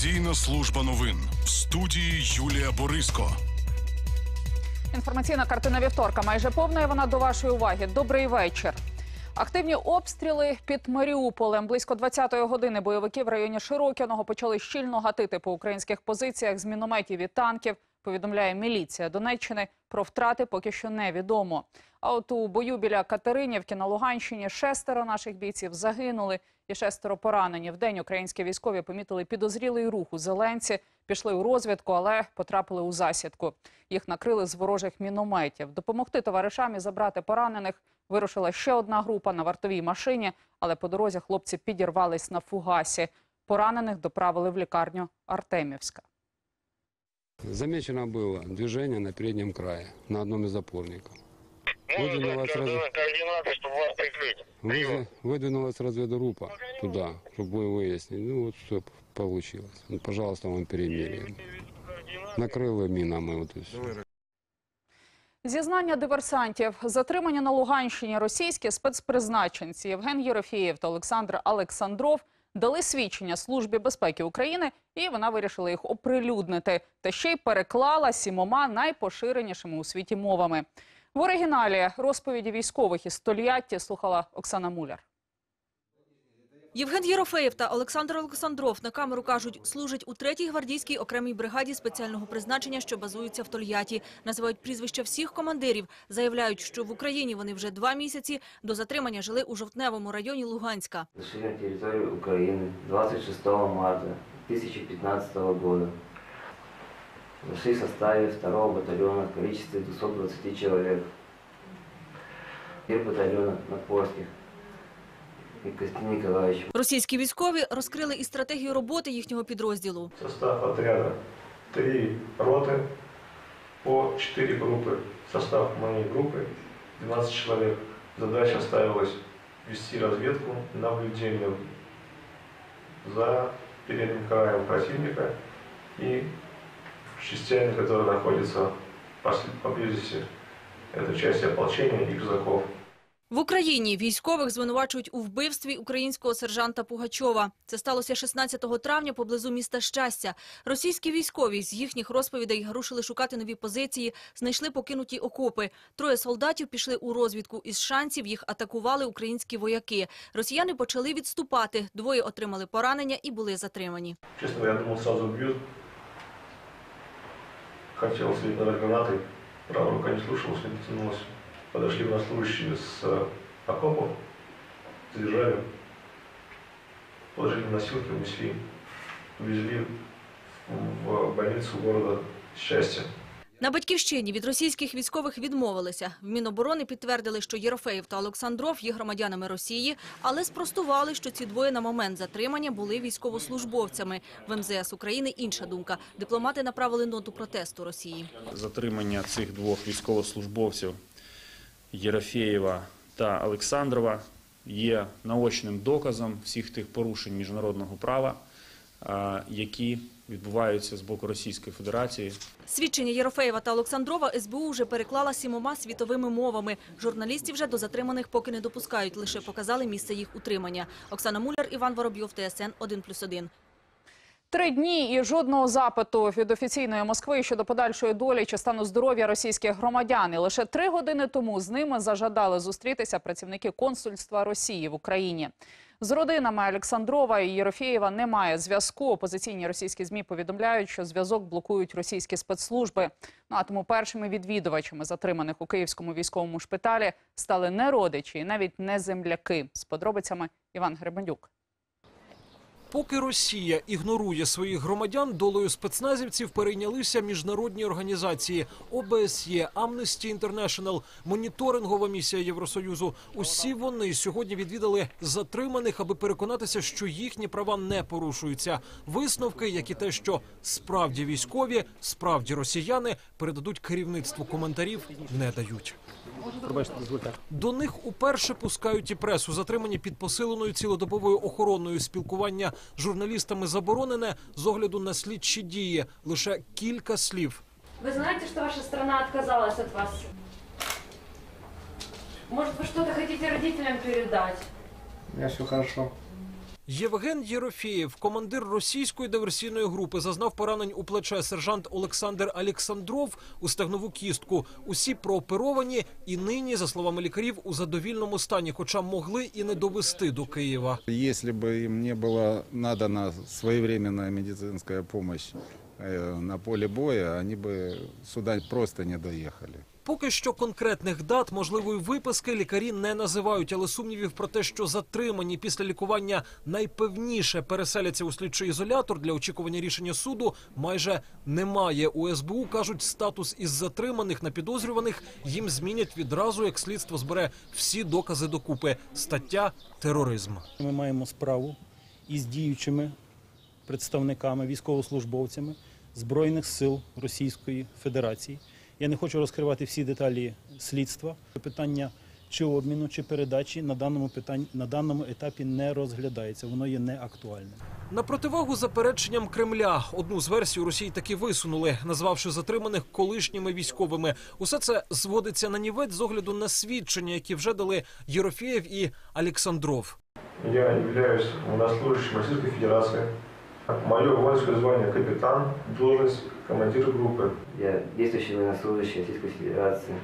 Телевізійна служба новин в студії Юлія Бориско. Інформаційна картина вівторка майже повна. Вона до вашої уваги. Добрий вечір. Активні обстріли під Маріуполем. Близько 20-ї години бойовики в районі Широкіного почали щільно гатити по українських позиціях з мінометів і танків. Повідомляє міліція Донеччини. Про втрати поки що невідомо. А от у бою біля Катеринівки на Луганщині шестеро наших бійців загинули і шестеро поранені. Вдень українські військові помітили підозрілий рух у Зеленці, пішли у розвідку, але потрапили у засідку. Їх накрили з ворожих мінометів. Допомогти товаришам і забрати поранених вирушила ще одна група на вартовій машині, але по дорозі хлопці підірвались на фугасі. Поранених доправили в лікарню Артемівська. Замечено было движение на переднем крае, на одном из опорников. Выдвинулась, раз... координаты, чтобы вас прикрыть. вызв- выдвинулась разведгруппа туда, чтобы выяснить. Ну вот все получилось. Ну, пожалуйста, вам перемирие. Накрыло минами вот и все. Зізнання диверсантів, затримані на Луганщині російські спецпризначенці Євген Єрофєєв та Олександр Олександров дали свідчення Службі безпеки України, і вона вирішила їх оприлюднити, та ще й переклала сімома найпоширенішими у світі мовами. В оригіналі розповіді військових із Тольятті слухала Оксана Муляр. Євген Єрофеєв та Олександр Олександров на камеру кажуть, служать у 3-й гвардійській окремій бригаді спеціального призначення, що базується в Тольятті. Називають прізвища всіх командирів. Заявляють, що в Україні вони вже два місяці до затримання жили у Жовтневому районі Луганська. Зашли на территорию Украины 26 марта 2015 года. Зашли в составе 2 батальона в количестве 220 человек. Командир батальона Напорских и Костянтин Николаевич. Російські військові розкрили і стратегію роботи їхнього підрозділу. Состав отряда три роты по четыре группы. Состав моей группы 12 человек. Задача ставилась вести разведку, наблюдение за передним краем противника и частями, которые находятся поблизости. Это части ополчения и казаков. В Україні військових звинувачують у вбивстві українського сержанта Пугачова. Це сталося 16 травня поблизу міста Щастя. Російські військові з їхніх розповідей рушили шукати нові позиції, знайшли покинуті окопи. Троє солдатів пішли у розвідку. Із шансів їх атакували українські вояки. Росіяни почали відступати. Двоє отримали поранення і були затримані. Говоря, я думал, сразу бьют. Хотел на гранатой, правая рука не слушалась, не потянулась. Подошли военнослужащие с э, окопов, задержали, положили на носилки, унесли, увезли в больницу города Счастья. На батьківщині від російських військових відмовилися. В Міноборони підтвердили, що Єрофеєв та Олександров є громадянами Росії, але спростували, що ці двоє на момент затримання були військовослужбовцями. В МЗС України інша думка. Дипломати направили ноту протесту Росії. затримання цих двох військовослужбовців Єрофєєва та Олександрова є наочним доказом всіх тих порушень міжнародного права, які відбуваються з боку Російської Федерації Свідчення Єрофеєва та Олександрова СБУ вже переклала сімома світовими мовами. Журналістів вже до затриманих поки не допускають, лише показали місце їх утримання. Оксана Муляр, Іван Воробйов, ТСН 1+,1. Три дні і жодного запиту від офіційної Москви щодо подальшої долі чи стану здоров'я російських громадян. І лише три години тому з ними зажадали зустрітися працівники консульства Росії в Україні. З родинами Олександрова і Єрофєєва немає зв'язку. Опозиційні російські змі повідомляють, що зв'язок блокують російські спецслужби. Ну а тому першими відвідувачами затриманих у київському військовому шпиталі стали не родичі і навіть не земляки. З подробицями Іван Гребенюк. Поки Росія ігнорує своїх громадян, долею спецназівців перейнялися міжнародні організації ОБСЄ, Amnesty International, моніторингова місія Євросоюзу. Усі вони сьогодні відвідали затриманих, аби переконатися, що їхні права не порушуються. Висновки, як і те, що справді військові, справді росіяни передадуть керівництву коментарів, не дають. До них уперше пускають і пресу. Затримані під посиленою цілодобовою охороною спілкування журналістами заборонене з огляду на слідчі дії. Лише кілька слів. Ви знаєте, що ваша країна отказалась від вас? Може, ви щось хочете хотите родителям передать? У все хорошо. Євген Єрофєєв, командир російської диверсійної групи, зазнав поранень у плече. Сержант Олександр Александров у стегнову кістку. Усі прооперовані і нині, за словами лікарів, у задовільному стані, хоча могли і не довести до Києва. Если бы им не была надана своевременная медицинская помощь э, на поле боя, они бы сюда просто не доехали. Поки що конкретних дат можливої виписки лікарі не називають, але сумнівів про те, що затримані після лікування найпевніше переселяться у слідчий ізолятор для очікування рішення суду, майже немає. У СБУ кажуть, статус із затриманих на підозрюваних їм змінять відразу, як слідство збере всі докази докупи. Стаття тероризм. Ми маємо справу із діючими представниками, військовослужбовцями Збройних сил Російської Федерації. Я не хочу розкривати всі деталі слідства. Питання чи обміну, чи передачі на даному питанні на даному етапі не розглядається. Воно є неактуальним. На противагу запереченням Кремля одну з версій Росії таки висунули, назвавши затриманих колишніми військовими. Усе це зводиться на нівець з огляду на свідчення, які вже дали Єрофєєв і Олександров. Я являюсь военнослужащим Российской Федерации. Мое воинское звание капитан, должность командир группы. Я действующий военнослужащий Российской Федерации.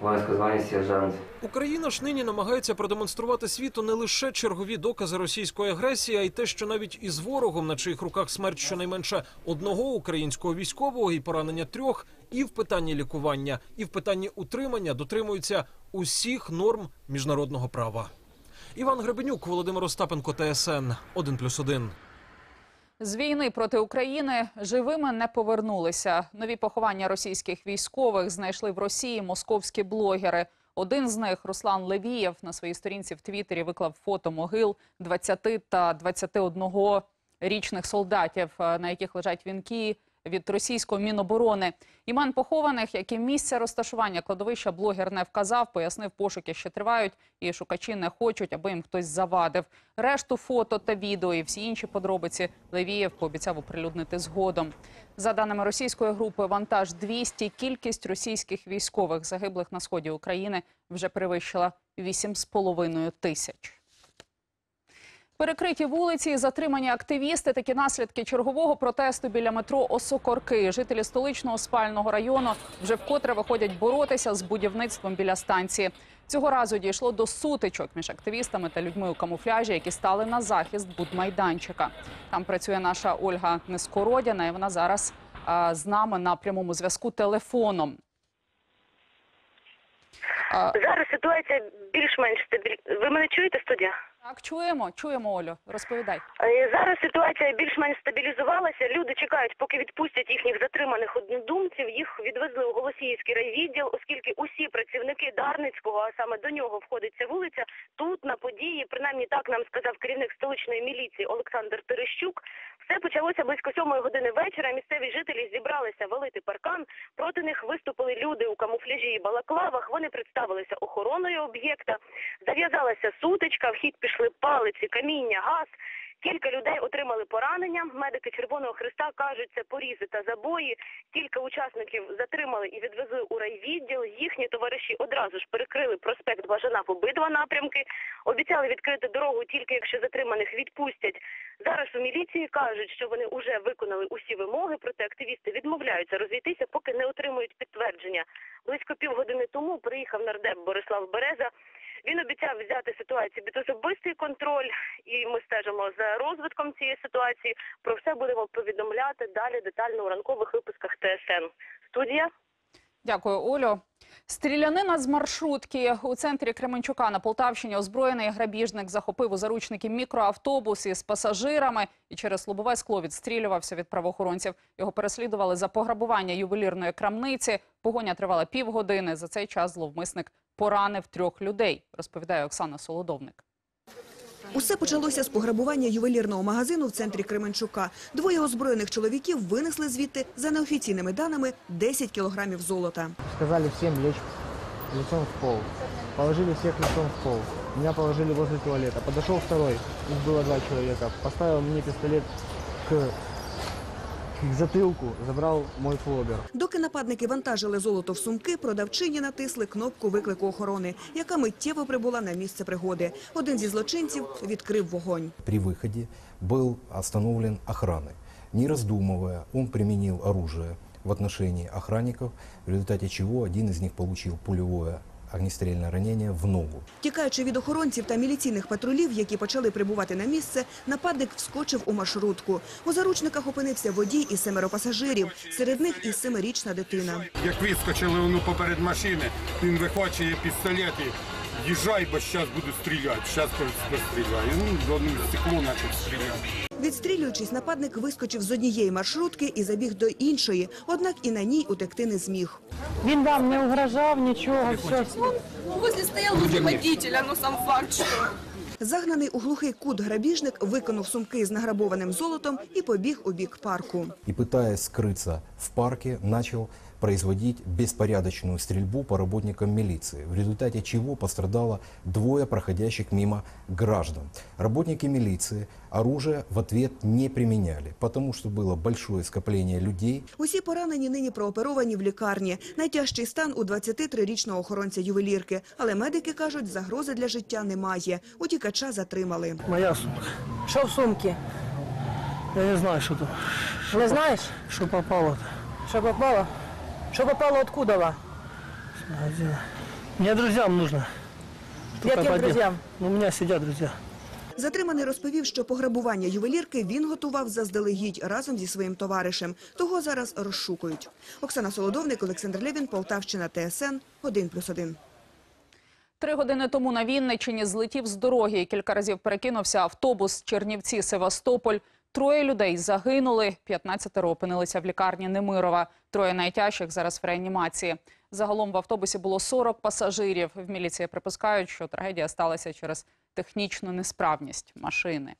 Воинское звание сержант. Україна ж нині намагається продемонструвати світу не лише чергові докази російської агресії, а й те, що навіть із ворогом, на чиїх руках смерть щонайменше одного українського військового і поранення трьох, і в питанні лікування, і в питанні утримання дотримуються усіх норм міжнародного права. Іван Гребенюк, Володимир Остапенко, ТСН 1+,1. З війни проти України живими не повернулися. Нові поховання російських військових знайшли в Росії московські блогери. Один з них, Руслан Левієв, на своїй сторінці в Твіттері виклав фото могил 20 та 21 річних солдатів, е, на яких лежать вінки від російського міноборони. Імен похованих, як і місце розташування кладовища, блогер не вказав, пояснив, пошуки ще тривають, і шукачі не хочуть, аби їм хтось завадив. Решту фото та відео і всі інші подробиці Левієв пообіцяв оприлюднити згодом. За даними російської групи, вантаж 200, кількість російських військових загиблих на сході України вже перевищила 8,5 тисяч. Перекриті вулиці, затримані активісти. Такі наслідки чергового протесту біля метро Осокорки. Жителі столичного спального району вже вкотре виходять боротися з будівництвом біля станції. Цього разу дійшло до сутичок між активістами та людьми у камуфляжі, які стали на захист будмайданчика. Там працює наша Ольга Нескородяна, і вона зараз а, з нами на прямому зв'язку телефоном. А, Зараз ситуація більш-менш стабільна. Ви мене чуєте, студія? Так, чуємо, чуємо, Олю. Розповідай. Е, Зараз ситуація більш-менш стабілізувалася. Люди чекають, поки відпустять їхніх затриманих однодумців. Їх відвезли у Голосіївський райвідділ, оскільки усі працівники Дарницького, а саме до нього входить ця вулиця, тут на події, принаймні так нам сказав керівник столичної міліції Олександр Терещук. Все почалося близько сьомої години вечора. Місцеві жителі зібралися валити паркан. Проти них виступили люди у камуфляжі і балаклавах. Вони представилися охороною об'єкта. Зав'язалася сутичка. В хід пішли палиці, каміння, газ. Кілька людей отримали поранення. Медики Червоного Христа кажуть, це порізи та забої. Кілька учасників затримали і відвезли у райвідділ. Їхні товариші одразу ж перекрили проспект Бажана в обидва напрямки. Обіцяли відкрити дорогу тільки якщо затриманих відпустять. Зараз у міліції кажуть, що вони вже виконали усі вимоги, проте активісти відмовляються розійтися, поки не отримують підтвердження. Близько півгодини тому приїхав нардеп Борислав Береза. Він обіцяв взяти ситуацію під особистий контроль, і ми стежимо за розвитком цієї ситуації. Про все будемо повідомляти далі детально у ранкових випусках ТСН. Студія. Дякую, Олю. Стрілянина з маршрутки у центрі Кременчука на Полтавщині озброєний грабіжник захопив у заручники мікроавтобус із пасажирами і через лобове скло відстрілювався від правоохоронців. Його переслідували за пограбування ювелірної крамниці. Погоня тривала півгодини. За цей час зловмисник поранив трьох людей, розповідає Оксана Солодовник. Усе почалося з пограбування ювелірного магазину в центрі Кременчука. Двоє озброєних чоловіків винесли звідти, за неофіційними даними, 10 кілограмів золота. Сказали всем лечь лицом в пол. Положили всех лицом в пол. Меня положили возле туалета. Подошел второй, их было два человека. Поставил мне пистолет к, к к затылку, забрал мой флобер. Доки нападники вантажили золото в сумки, продавчині натисли кнопку виклику охорони, яка миттєво прибула на місце пригоди. Один зі злочинців відкрив вогонь. При выходе был остановлен охраной. Не раздумывая, он применил оружие в отношении охранников, в результате чего один из них получил пулевое огнестрельное ранение в ногу. Тікаючи від охоронців та міліційних патрулів, які почали прибувати на місце, нападник вскочив у маршрутку. У заручниках опинився водій і семеро пасажирів, серед них і семирічна дитина. Як вискочили вони поперед машини, він вихвачує пістолет і їжджай, бо зараз буду стріляти. Зараз постріляю. Ну, одну стекло почав стріляти. Відстрілюючись, нападник вискочив з однієї маршрутки і забіг до іншої, однак і на ній утекти не зміг. Він вам не угрожав, нічого, все. Возле стоял возле водителя, но сам факт, что... Загнаний у глухий кут грабіжник виконав сумки з награбованим золотом і побіг у бік парку. И пытаясь скрыться в парке, начал производить беспорядочную стрельбу по работникам милиции, в результате чего пострадало двое проходящих мимо граждан. Работники милиции оружие в ответ не применяли, потому что было большое скопление людей, Усі поранені нині прооперовані в лікарні. Найтяжчий стан у 23-річного охоронця ювелірки. Але медики кажуть, загрози для життя немає. Утікача затримали. Моя сумка. Що в сумці? Я не знаю, що там. Не знаєш? Що попало. Що попало? Що попало откуда? С магазина. Мне друзьям нужно. Яким друзьям? У меня сидят друзья. Затриманий розповів, що пограбування ювелірки він готував заздалегідь разом зі своїм товаришем. Того зараз розшукують. Оксана Солодовник, Олександр Левін, Полтавщина, ТСН, 1+,1. Три години тому на Вінниччині злетів з дороги і кілька разів перекинувся автобус Чернівці-Севастополь. Троє людей загинули, 15 опинилися в лікарні Немирова. Троє найтяжчих зараз в реанімації. Загалом в автобусі було 40 пасажирів. В міліції припускають, що трагедія сталася через технічну несправність машини.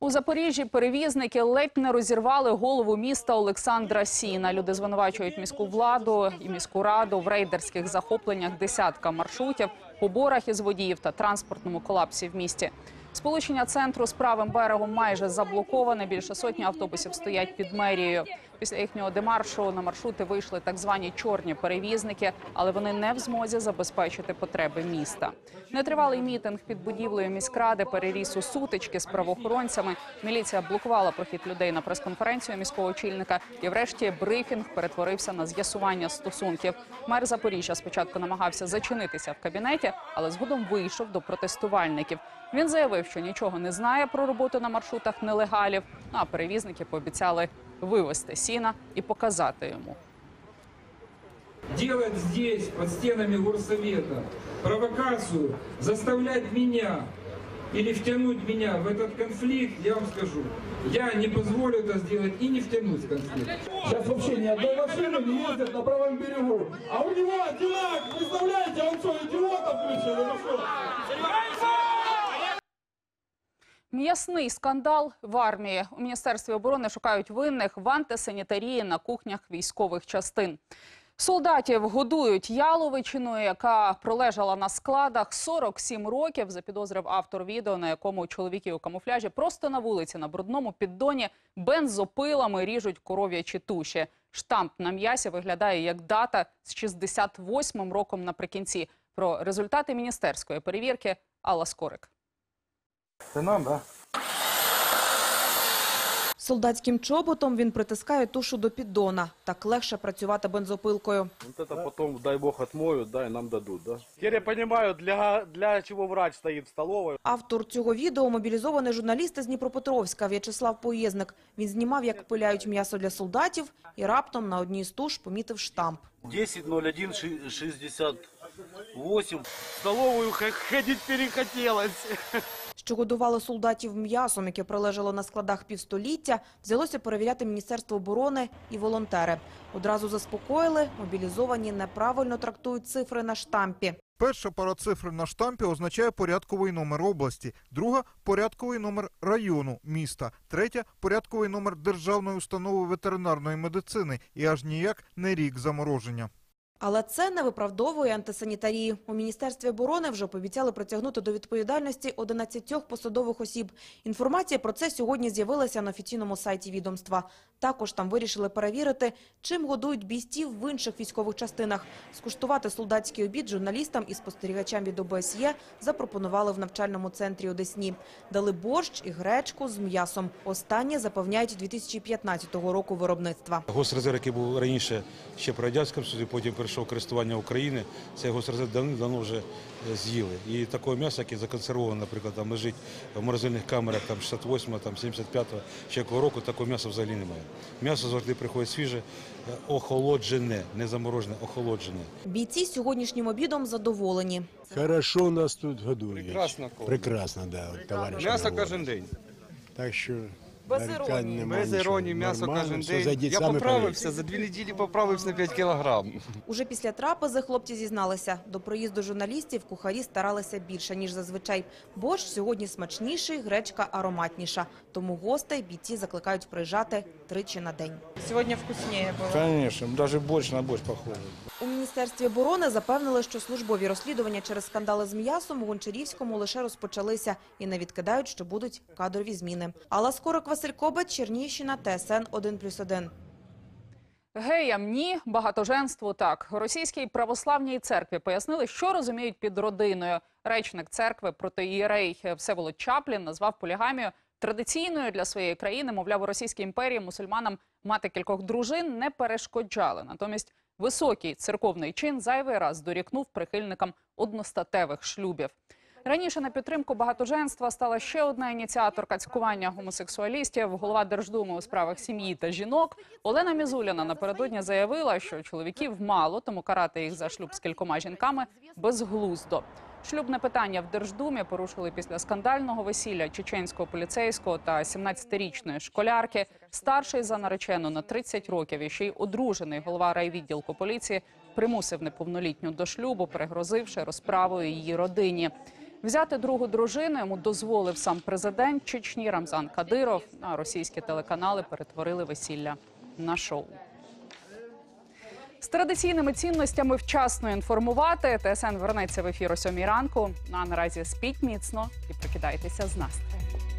У Запоріжжі перевізники ледь не розірвали голову міста Олександра Сіна. Люди звинувачують міську владу і міську раду в рейдерських захопленнях десятка маршрутів, поборах із водіїв та транспортному колапсі в місті. Сполучення центру з правим берегом майже заблоковане. Більше сотні автобусів стоять під мерією. Після їхнього демаршу на маршрути вийшли так звані чорні перевізники, але вони не в змозі забезпечити потреби міста. Нетривалий мітинг під будівлею міськради переріс у сутички з правоохоронцями. Міліція блокувала прохід людей на прес-конференцію міського очільника. І врешті брифінг перетворився на з'ясування стосунків. Мер Запоріжжя спочатку намагався зачинитися в кабінеті, але згодом вийшов до протестувальників. Він заявив, що нічого не знає про роботу на маршрутах нелегалів. Ну, а перевізники пообіцяли вивезти сіна і показати йому. делать здесь, под стенами горсовета, провокацию, заставлять меня или втянуть меня в этот конфликт, я вам скажу, я не позволю это сделать и не втянуть в конфликт. Сейчас вообще ни одной машины не ездят на правом берегу. А у него одинак, представляете, он что, идиота включил или что? М'ясний скандал в армії. У Міністерстві оборони шукають винних в антисанітарії на кухнях військових частин. Солдатів годують яловичиною, яка пролежала на складах 47 років, запідозрив автор відео, на якому чоловіки у камуфляжі просто на вулиці на брудному піддоні бензопилами ріжуть коров'ячі туші. Штамп на м'ясі виглядає як дата з 68 роком наприкінці. Про результати міністерської перевірки Алла Скорик. Це нам, да? Солдатським чоботом він притискає тушу до піддона. Так легше працювати бензопилкою. Вот это потом, дай бог, отмоют, да, и нам дадут, да? Теперь я понимаю, для, для чего врач стоит в столовой. Автор цього відео – мобілізований журналіст із Дніпропетровська В'ячеслав Поєзник. Він знімав, як пиляють м'ясо для солдатів, і раптом на одній з туш помітив штамп. 10.01.68. В столовую х- ходить перехотелось. Що годувало солдатів м'ясом, яке пролежало на складах півстоліття, взялося перевіряти Міністерство оборони і волонтери. Одразу заспокоїли, мобілізовані неправильно трактують цифри на штампі. Перша пара цифр на штампі означає порядковий номер області, друга порядковий номер району міста, третя порядковий номер державної установи ветеринарної медицини і аж ніяк не рік замороження. Але це не виправдовує антисанітарії. У Міністерстві оборони вже пообіцяли притягнути до відповідальності 11 посадових осіб. Інформація про це сьогодні з'явилася на офіційному сайті відомства. Також там вирішили перевірити, чим годують бійців в інших військових частинах. Скуштувати солдатський обід журналістам і спостерігачам від ОБСЄ запропонували в навчальному центрі у Десні. Дали борщ і гречку з м'ясом. Останнє запевняють 2015 року виробництва. Госрезерв, який був раніше ще при Радянському Союзі, потім перейшов користування України, цей госрезерв давно вже е, з'їли. І такого м'яса, яке законсервоване, наприклад, там лежить в морозильних камерах там 68 там 75 ще якого року, такого м'яса взагалі немає. М'ясо завжди приходить свіже, е, охолоджене, не заморожене, охолоджене. Бійці сьогоднішнім обідом задоволені. Хорошо нас тут годують. Прекрасно. Прекрасно, да, товариш. М'ясо кожен день. Так що Без іронії. Без іронії, м'ясо кожен день. Я поправився, за дві неділі поправився на 5 кілограм. Уже після трапези хлопці зізналися, до приїзду журналістів кухарі старалися більше, ніж зазвичай. Борщ сьогодні смачніший, гречка ароматніша. Тому гостей бійці закликають приїжджати тричі на день. Сьогодні вкусніше було. Конечно, даже борщ на борщ похоже. У Міністерстві оборони запевнили, що службові розслідування через скандали з м'ясом у Гончарівському лише розпочалися і не відкидають, що будуть кадрові зміни. Алла Скорик, Василь Кобець, Чернігівщина, ТСН 1+,1. Геям ні, багатоженству так. Російській православній церкві пояснили, що розуміють під родиною. Речник церкви протиєрей Всеволод Чаплін назвав полігамію традиційною для своєї країни. Мовляв, у Російській імперії мусульманам мати кількох дружин не перешкоджали. Натомість високий церковний чин зайвий раз дорікнув прихильникам одностатевих шлюбів. Раніше на підтримку багатоженства стала ще одна ініціаторка цькування гомосексуалістів, голова Держдуми у справах сім'ї та жінок. Олена Мізуліна напередодні заявила, що чоловіків мало, тому карати їх за шлюб з кількома жінками безглуздо. Шлюбне питання в Держдумі порушили після скандального весілля чеченського поліцейського та 17-річної школярки. Старший за наречену на 30 років і ще й одружений голова райвідділку поліції примусив неповнолітню до шлюбу, пригрозивши розправою її родині. Взяти другу дружину йому дозволив сам президент Чечні Рамзан Кадиров. А російські телеканали перетворили весілля на шоу. З традиційними цінностями вчасно інформувати. ТСН вернеться в ефір о сьомій ранку. А наразі спіть міцно і прокидайтеся з настрою.